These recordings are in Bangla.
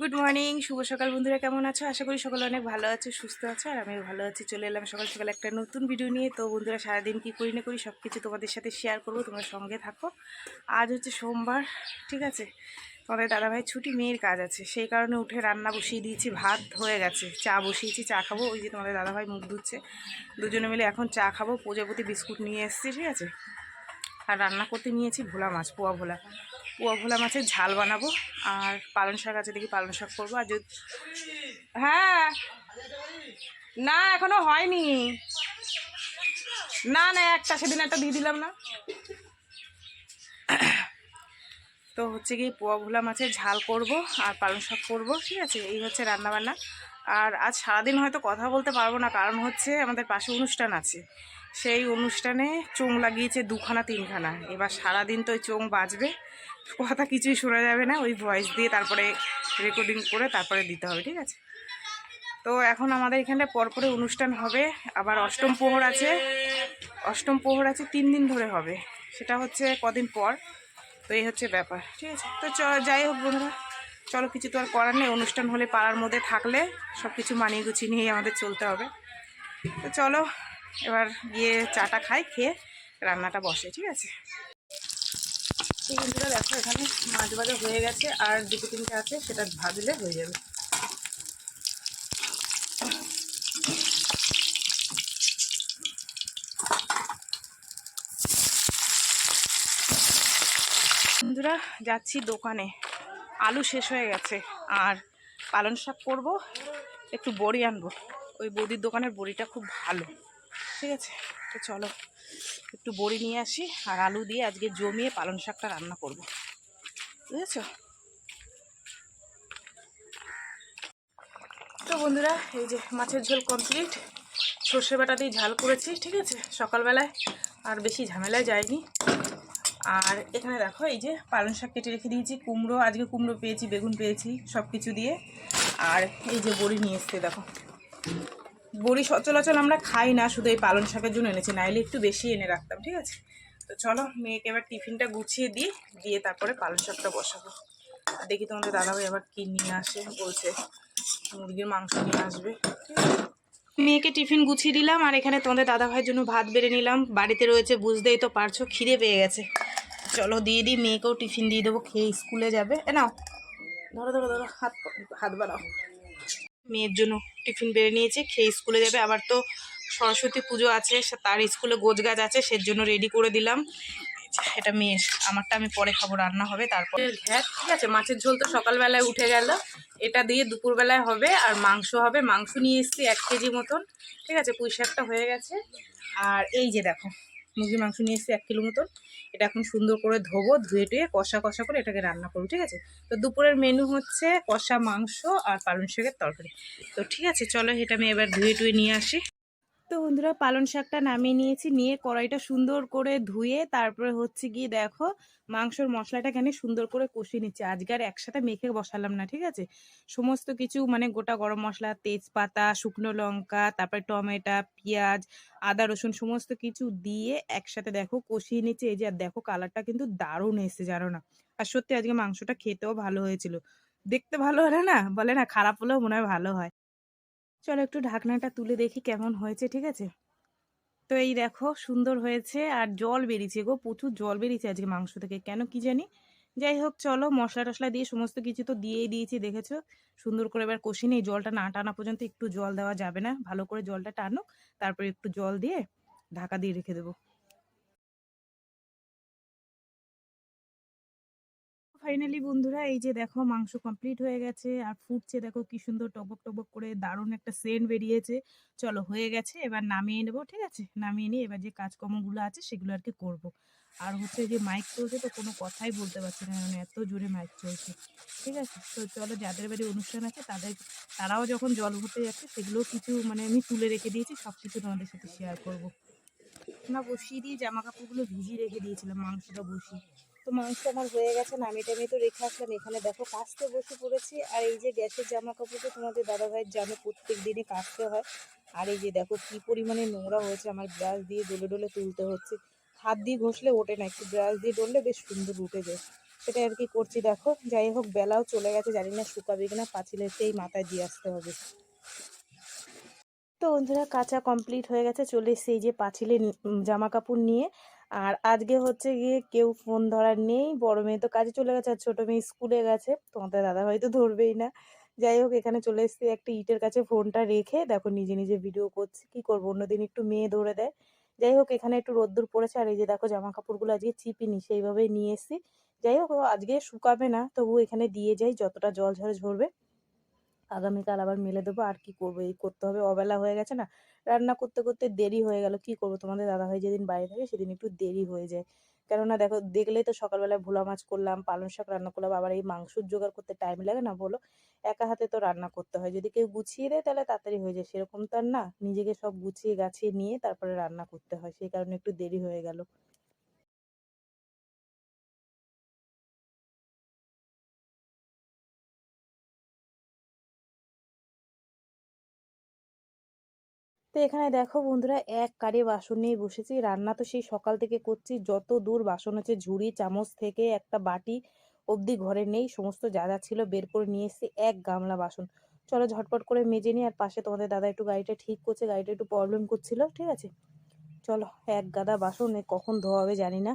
গুড মর্নিং শুভ সকাল বন্ধুরা, কেমন আছো? আশা করি সকলে অনেক ভালো আছো, সুস্থ আছো, আর আমিও ভালো আছি। চলে এলাম সকাল সকাল একটা নতুন ভিডিও নিয়ে। তো বন্ধুরা, সারাদিন কী করি না করি সব কিছু তোমাদের সাথে শেয়ার করব, তোমরা সঙ্গে থাকো। আজ হচ্ছে সোমবার, ঠিক আছে? তোমাদের দাদাভাই ছুটি, মেয়ের কাজ আছে। সেই কারণে উঠে রান্না বসিয়ে দিয়েছি, ভাত হয়ে গেছে। চা বসিয়েছি, চা খাব, ওই যে তোমাদের দাদাভাই মুখ ধুচ্ছে। দুজনে মিলে এখন চা খাব, প্রজাপতি বিস্কুট নিয়ে এসেছি, ঠিক আছে? আর রান্না করতে নিয়েছি ভোলা মাছ, পোয়া ভোলা। পোয়া ভোলা মাছের ঝাল বানাবো আর পালং শাক আছে দেখি পালং শাক করব। আর যদি হ্যাঁ। না, এখনও হয়নি। না না, একটা, সেদিন একটা দিয়ে দিলাম না। তো হচ্ছে কি পোয়া ভোলা মাছের ঝাল করব আর পালং শাক করব, ঠিক আছে? এই হচ্ছে রান্না বান্না আর আজ সারাদিন হয়তো কথা বলতে পারব না, কারণ হচ্ছে আমাদের পাশে অনুষ্ঠান আছে। সেই অনুষ্ঠানে চোং লাগিয়েছে দুখানা, তিনখানা। এবার সারাদিন তো ওই চোং বাজবে, কথা কিছুই শোনা যাবে না। ওই ভয়েস দিয়ে তারপরে রেকর্ডিং করে তারপরে দিতে হবে, ঠিক আছে? তো এখন আমাদের এখানে পরপরে অনুষ্ঠান হবে। আবার অষ্টম প্রহর আছে। অষ্টম প্রহর আছে, তিন দিন ধরে হবে। সেটা হচ্ছে কদিন পর। তো এই হচ্ছে ব্যাপার, ঠিক আছে? তো চ, যাই হোক বন্ধুরা, চলো কিছু তো আর করার নেই। অনুষ্ঠান হলে পাড়ার মধ্যে থাকলে সব কিছু মানিয়ে গুছিয়ে নিয়েই আমাদের চলতে হবে। তো চলো এবার গিয়ে চাটা খাই, খেয়ে রান্নাটা বসে, ঠিক আছে? বন্ধুরা দেখো, এখানে মাছ ভাজা হয়ে গেছে, আর দুটো তিনটে আছে, সেটা ভাজলে হয়ে যাবে। বন্ধুরা, যাচ্ছি দোকানে। আলু শেষ হয়ে গেছে, আর পালন শাক করব, একটু বড়ি আনব। ওই বৌদির দোকানের বড়িটা খুব ভালো। ঠিক আছে? তো চলো, একটু বড়ি নিয়ে আসি আর আলু দিয়ে আজকে জমিয়ে পালং শাকটা রান্না করব। বুঝেছ? তো বন্ধুরা, এই যে মাছের ঝোল কমপ্লিট সর্ষে বাটা দিয়ে ঝাল করেছি, ঠিক আছে? সকালবেলায় আর বেশি ঝামেলায় যায়নি আর এখানে দেখো, এই যে পালং শাক কেটে রেখে দিয়েছি, কুমড়ো, আজকে কুমড়ো পেয়েছি, বেগুন পেয়েছি সব কিছু দিয়ে। আর এই যে বড়ি নিয়ে এসছে, দেখো। বড়ি সচলাচল আমরা খাই না, শুধু এই পালং শাকের জন্য এনেছি। নাইলে একটু বেশি এনে রাখতাম, ঠিক আছে? তো চলো, মেয়েকে এবার টিফিনটা গুছিয়ে দিই, দিয়ে তারপরে পালং শাকটা বসাবো। দেখি তোমাদের দাদাভাই আবার কি নিয়ে আসে, বলছে মুরগির মাংস নিয়ে আসবে? মেয়েকে টিফিন গুছিয়ে দিলাম, আর এখানে তোমাদের দাদাভাইয়ের জন্য ভাত বেড়ে নিলাম। বাড়িতে রয়েছে, বুঝতেই তো পারছ, খিদে পেয়ে গেছে। চলো, দিয়ে দিই, মেয়েকেও টিফিন দিয়ে দেবো, খেয়ে স্কুলে যাবে। এ নাও, ধরো ধরো ধরো, হাত হাত বাড়াও। মেয়ের জন্য টিফিন বেড়ে নিয়েছে, খেয়ে স্কুলে যাবে। আবার তো সরস্বতী পুজো আছে তার স্কুলে গোজ গাছ আছে সের জন্য রেডি করে দিলাম। এটা মেয়ে আমারটা আমি পরে খাব, রান্না হবে, তারপর ঘ্যাট ঠিক আছে, মাছের ঝোল তো সকালবেলায় উঠে গেল। এটা দিয়ে দুপুরবেলায় হবে, আর মাংস হবে। মাংস নিয়ে এসছি এক কেজি মতন, ঠিক আছে, পুঁই শাকটা হয়ে গেছে। আর এই যে দেখো মুরগির মাংস নিয়ে এসেছি এক কিলো মতন। এটা এখন সুন্দর করে ধোবো, ধুয়ে টুয়ে কষা কষা করে এটাকে রান্না করব, ঠিক আছে? তো দুপুরের মেনু হচ্ছে কষা মাংস আর পালং শাকের তরকারি। তো ঠিক আছে, চলো এটা আমি এবার ধুয়ে টুয়ে নিয়ে আসি। তো বন্ধুরা পালন শাকটা নামিয়ে নিয়েছি, নিয়ে কড়াইটা সুন্দর করে ধুয়ে তারপরে হচ্ছে গিয়ে দেখো মাংসর মশলাটা কেন সুন্দর করে কষিয়ে নিচ্ছি। আজকে আর একসাথে মেখে বসালাম না, ঠিক আছে? সমস্ত কিছু মানে গোটা গরম মশলা, তেজপাতা, শুকনো লঙ্কা, তারপরে টমেটো, পেঁয়াজ, আদা, রসুন সমস্ত কিছু দিয়ে একসাথে দেখো কষিয়ে নিচ্ছে। এই যে আর দেখো কালারটা কিন্তু দারুণ এসেছে, জানো না? আর সত্যি আজকে মাংসটা খেতেও ভালো হয়েছিল। দেখতে ভালো হলে না? বলে না, খারাপ হলেও মনে হয় ভালো হয়। চলো একটু ঢাকনাটা তুলে দেখি কেমন হয়েছে, ঠিক আছে? তো এই দেখো, সুন্দর হয়েছে আর জল বেরিয়েছে গো, প্রচুর জল বেরিয়েছে আজকে মাংস থেকে। কেন কি জানি? যাই হোক, চলো মশলা টশলা দিয়ে সমস্ত কিছু তো দিয়েই দিয়েছি, দেখেছ? সুন্দর করে এবার কষি নেই। জলটা না টানা পর্যন্ত একটু জল দেওয়া যাবে না। ভালো করে জলটা টানুক, তারপরে একটু জল দিয়ে ঢাকা দিয়ে রেখে দেবো। ফাইনালি বন্ধুরা, এই যে দেখো মাংস কমপ্লিট হয়ে গেছে, আর ফুটছে দেখো কি সুন্দর টবক টবক করে দারুণ একটা সেন্ট বেরিয়েছে। চলো হয়ে গেছে, এবার নামিয়ে নেব, ঠিক আছে? নামিয়ে নিয়ে এবার যে কাজকর্মগুলো আছে সেগুলো আর কি করব। আর হচ্ছে যে মাইক চলছে তো কোনো কথাই বলতে পারছি না মানে এত জোরে মাইক চলছে, ঠিক আছে? তো চলো যাদের বাড়ি অনুষ্ঠান আছে তাদের, তারাও যখন জল ভরতে যাচ্ছে সেগুলোও কিছু মানে আমি তুলে রেখে দিয়েছি, সব কিছু তোমাদের সাথে শেয়ার করব। না, বসিয়ে দিয়ে জামা কাপড়গুলো ভিজিয়ে রেখে দিয়েছিলাম, মাংসটা বসিয়ে। তো মাংস আমার হয়ে গেছে, নামিয়ে টামিয়ে তো রেখে আসলাম। এখানে দেখো কাচতে বসে পড়েছি, আর এই যে গ্যাসের জামা কাপড় তোমাদের দাদাভাইয়ের জামা প্রত্যেক দিনই কাচতে হয়। আর এই যে দেখো কি পরিমাণে নোংরা হয়েছে, আমার ব্রাশ দিয়ে ডলে ডলে তুলতে হচ্ছে। হাত দিয়ে ঘষলে ওঠে না, একটু ব্রাশ দিয়ে ডললে বেশ সুন্দর উঠে যায়। সেটা আর কি করছি, দেখো। যাই হোক, বেলাও চলে গেছে, জানি না শুকাবে কিনা পাঁচিলের সেই মাথায় দিয়ে আসতে হবে। তো বন্ধুরা, কাঁচা কমপ্লিট হয়ে গেছে, চলে এসেছি এই যে পাঁচিলে জামা কাপড় নিয়ে। আর আজকে হচ্ছে গিয়ে কেউ ফোন ধরার নেই, বড় মেয়ে তো কাজে চলে গেছে আর ছোটো মেয়ে স্কুলে গেছে। তোমাদের দাদা হয়তো ধরবেই না। যাই হোক, এখানে চলে এসেছি একটা ইটের কাছে ফোনটা রেখে। দেখো নিজে নিজে ভিডিও করছি, কি করব? অন্যদিন একটু মেয়ে ধরে দেয়। যাই হোক, এখানে একটু রোদ্দুর পড়েছে আর এই যে দেখো জামা কাপড়গুলো আজকে চিপিনি, সেইভাবেই নিয়ে এসেছি। যাই হোক আজকে শুকাবে না তবু এখানে দিয়ে যাই, যতটা জল ঝরে ঝরবে। আগামীকাল আবার মেলে দেবো, আর কি করব? এই করতে হবে, অবেলা হয়ে গেছে না? রান্না করতে করতে দেরি হয়ে গেল, কি করব? তোমাদের দাদা দাদাভাই যেদিন বাইরে থাকে সেদিন একটু দেরি হয়ে যায়। কেননা দেখো, দেখলেই তো সকালবেলায় ভোলা মাছ করলাম, পালং শাক রান্না করলাম, আবার এই মাংসর জোগাড় করতে টাইম লাগে না বলো? একা হাতে তো রান্না করতে হয়, যদি কেউ গুছিয়ে দেয় তাহলে তাড়াতাড়ি হয়ে যায়, সেরকম তো আর না। নিজেকে সব গুছিয়ে, গাছিয়ে নিয়ে তারপরে রান্না করতে হয়, সেই কারণে একটু দেরি হয়ে গেল। তো এখানে দেখো বন্ধুরা, এক কারে বাসন নিয়ে বসেছি। রান্না তো সেই সকাল থেকে করছি। যত দূর বাসন হচ্ছে ঝুড়ি, চামচ থেকে একটা বাটি অবধি ঘরে নেই। সমস্ত যা যা ছিল বের করে নিয়ে এসেছি, এক গামলা বাসন। চলো ঝটপট করে মেজে নিই, আর পাশে তোমাদের দাদা একটু গাড়িটা ঠিক করছে, গাড়িটা একটু প্রবলেম করছিল, ঠিক আছে? চলো, এক গাদা বাসন কখন ধোয়া হবে জানি না।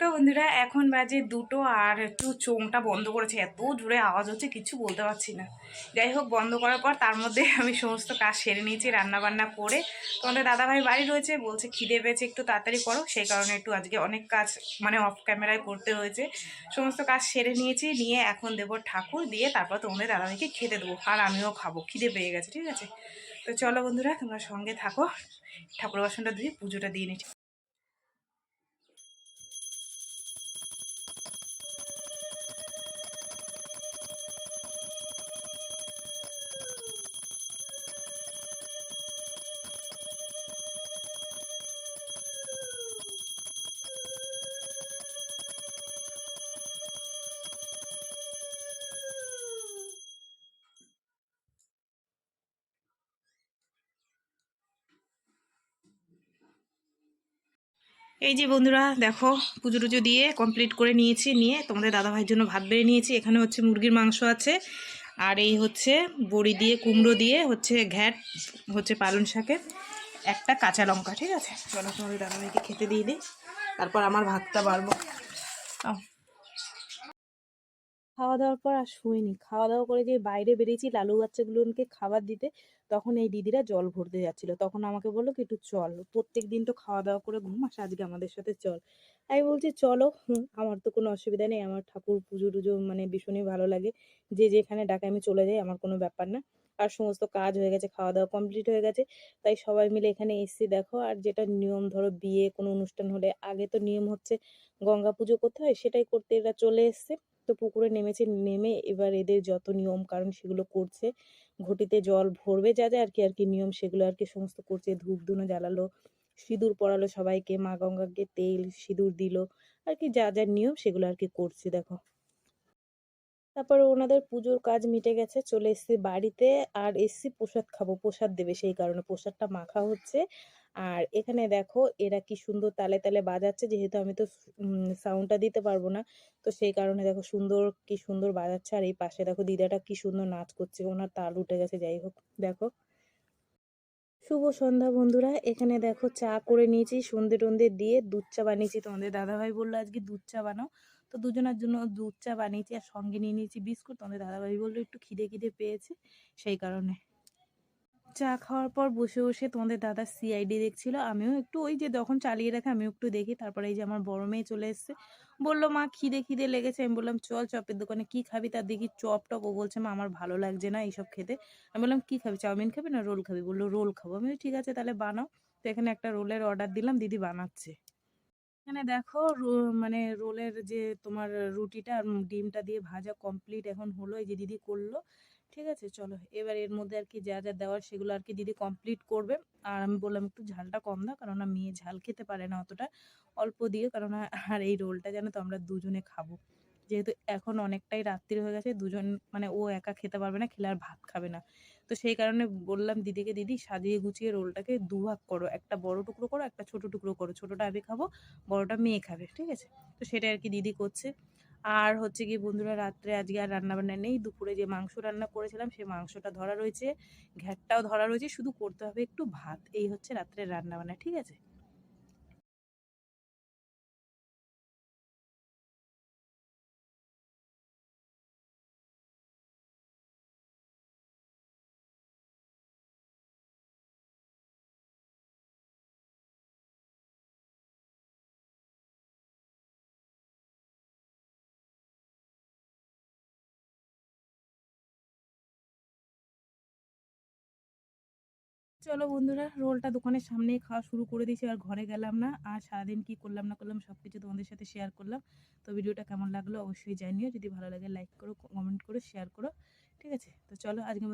তো বন্ধুরা, এখন বাজে দুটো আর একটু চোংটা বন্ধ করেছে। এত জোরে আওয়াজ হচ্ছে, কিছু বলতে পারছি না। যাই হোক, বন্ধ করার পর তার মধ্যে আমি সমস্ত কাজ সেরে নিয়েছি রান্না বান্না করে। তোমাদের দাদাভাই বাড়ি রয়েছে, বলছে খিদে পেয়েছে, একটু তাড়াতাড়ি করো। সেই কারণে একটু আজকে অনেক কাজ মানে অফ ক্যামেরায় করতে হয়েছে। সমস্ত কাজ সেরে নিয়েছি, নিয়ে এখন দেবো ঠাকুর, দিয়ে তারপর তোমাদের দাদাভাইকে খেতে দেবো। আর আমিও খাব, খিদে পেয়ে গেছে, ঠিক আছে? তো চলো বন্ধুরা, তোমরা সঙ্গে থাকো। ঠাকুর বাসনটা ধুয়ে পুজোটা দিয়ে নিচ্ছি। এই যে বন্ধুরা, দেখো, পুজো টুজো দিয়ে কমপ্লিট করে নিয়েছি, নিয়ে তোমাদের দাদাভাইয়ের জন্য ভাত বেড়ে নিয়েছি। এখানে হচ্ছে মুরগির মাংস আছে, আর এই হচ্ছে বড়ি দিয়ে, কুমড়ো দিয়ে হচ্ছে ঘ্যাট, হচ্ছে পালন শাকের একটা কাঁচা লঙ্কা, ঠিক আছে? চলো তোমাদের দাদাভাইকে খেতে দিয়ে দিই, তারপর আমার ভাতটা বাড়বো। খাওয়া দাওয়ার পর আর শুইনি। খাওয়া দাওয়া করে যে বাইরে বেরিয়েছি, লালু বাচ্চাগুলোকে খাবার দিতে তখন এই দিদিরা জল ভরতে যাচ্ছিল। তখন আমাকে বলল কি, একটু চল। প্রত্যেক দিন তো খাওয়া দাওয়া করে ঘুম ঘুমাস আজকে আমাদের সাথে চল। আমি বলছি, চলো আমার তো কোনো অসুবিধা নেই। আমার ঠাকুর পুজো টুজো মানে ভীষণই ভালো লাগে। যে যেখানে ডাকে আমি চলে যাই, আমার কোনো ব্যাপার না। আর সমস্ত কাজ হয়ে গেছে খাওয়া দাওয়া কমপ্লিট হয়ে গেছে। তাই সবাই মিলে এখানে এসছি, দেখো। আর যেটা নিয়ম, ধরো, বিয়ে কোনো অনুষ্ঠান হলে আগে তো নিয়ম হচ্ছে গঙ্গা পুজো করতে হয়, সেটাই করতে এরা চলে এসছে। তো পুকুরে নেমেছে, নেমে এবার এদের যত নিয়ম কারণ সেগুলো করছে। ঘটিতে জল ভরবে যা যা আর কি আর কি নিয়ম সেগুলো আর কি সমস্ত করছে। ধূপ ধুনো জ্বালালো, সিঁদুর পরালো সবাইকে, মা গঙ্গাকে তেল, সিঁদুর দিল আর কি যা যা নিয়ম সেগুলো আর কি করছে, দেখো। তারপর ওনাদের পুজোর কাজ মিটে গেছে, চলে এসেছি বাড়িতে আর এসছি প্রসাদ খাব, প্রসাদ দেবে সেই কারণে। প্রসাদটা মাখা হচ্ছে। আর এখানে দেখো, এরা কি সুন্দর তালে তালে বাজাচ্ছে, যেহেতু আমি তো সাউন্ডটা দিতে পারব না। তো সেই কারণে দেখো সুন্দর, কি সুন্দর বাজাচ্ছে। আর এই পাশে দেখো দিদাটা কি সুন্দর নাচ করছে, ওনার তাল উঠে গেছে, যাই হোক, দেখো। শুভ সন্ধ্যা বন্ধুরা, এখানে দেখো চা করে নিয়েছি সন্ধে টন্ধে দিয়ে দুধ চা বানিয়েছি। তোমাদের দাদাভাই বলল আজকে দুধ চা বানাও। তো দুজনের জন্য দুধ চা বানিয়েছি আর সঙ্গে নিয়ে নিয়েছি বিস্কুট। তোমাদের দাদাভাই বলল একটু খিদে খিদে পেয়েছে, সেই কারণে। চা খাওয়ার পর বসে বসে তোমাদের দাদা সিআইডি দেখছিল, আমিও একটু ওই যে যখন চালিয়ে রাখে আমিও একটু দেখি, তারপরে এই যে আমার বড় মেয়ে চলে এসছে। বলল, মা, খিদে খিদে লেগেছে। আমি বললাম, চল চপের দোকানে কি খাবি? তার দেখি চপ টপ ও বলছে, মা, আমার ভালো লাগছে না এইসব খেতে। আমি বললাম, কি খাবি, চাউমিন খাবি না রোল খাবি? বলল, রোল খাব। আমি ঠিক আছে, তাহলে বানাও। তো এখানে একটা রোলের অর্ডার দিলাম, দিদি বানাচ্ছে। এখানে দেখো মানে রোলের যে তোমার রুটিটা ডিমটা দিয়ে ভাজা কমপ্লিট এখন হলো এই যে দিদি করল, ঠিক আছে? চলো, এবার এর মধ্যে আর কি যা যা দেওয়ার সেগুলো আর কি দিদি কমপ্লিট করবে। আর আমি বললাম, একটু ঝালটা কম দাও কেননা মেয়ে ঝাল খেতে পারে না অতটা অল্প দিয়ে কেননা আর এই রোলটা যেন তো আমরা দুজনে খাব। যেহেতু এখন অনেকটাই রাত্রি হয়ে গেছে, দুজন মানে ও একা খেতে পারবে না, খেলে আর ভাত খাবে না। তো সেই কারণে বললাম, দিদিকে দিদি, সাজিয়ে গুছিয়ে রোলটাকে দুভাগ করো। একটা বড় টুকরো করো, একটা ছোট টুকরো করো। ছোটোটা আমি খাব, বড়টা মেয়ে খাবে। ঠিক আছে? তো সেটা আর কি দিদি করছে। আর হচ্ছে কি বন্ধুরা, রাত্রে আজকে আর রান্না বান্না নেই। দুপুরে যে মাংস রান্না করেছিলাম, সেই মাংসটা ধরা রয়েছে। ঘ্যাটটাও ধরা রয়েছে। শুধু করতে হবে একটু ভাত। এই হচ্ছে রাত্রের রান্না বান্না ঠিক আছে? চলো বন্ধুরা, রোলটা দোকানের সামনেই খাওয়া শুরু করে দিয়েছি, আর ঘরে গেলাম না, আর সারাদিন কি করলাম না করলাম সব কিছু তোমাদের সাথে শেয়ার করলাম। তো ভিডিওটা কেমন লাগল অবশ্যই জানিও, যদি ভালো লাগে লাইক করো কমেন্ট করো শেয়ার করো, ঠিক আছে? তো চলো আজকে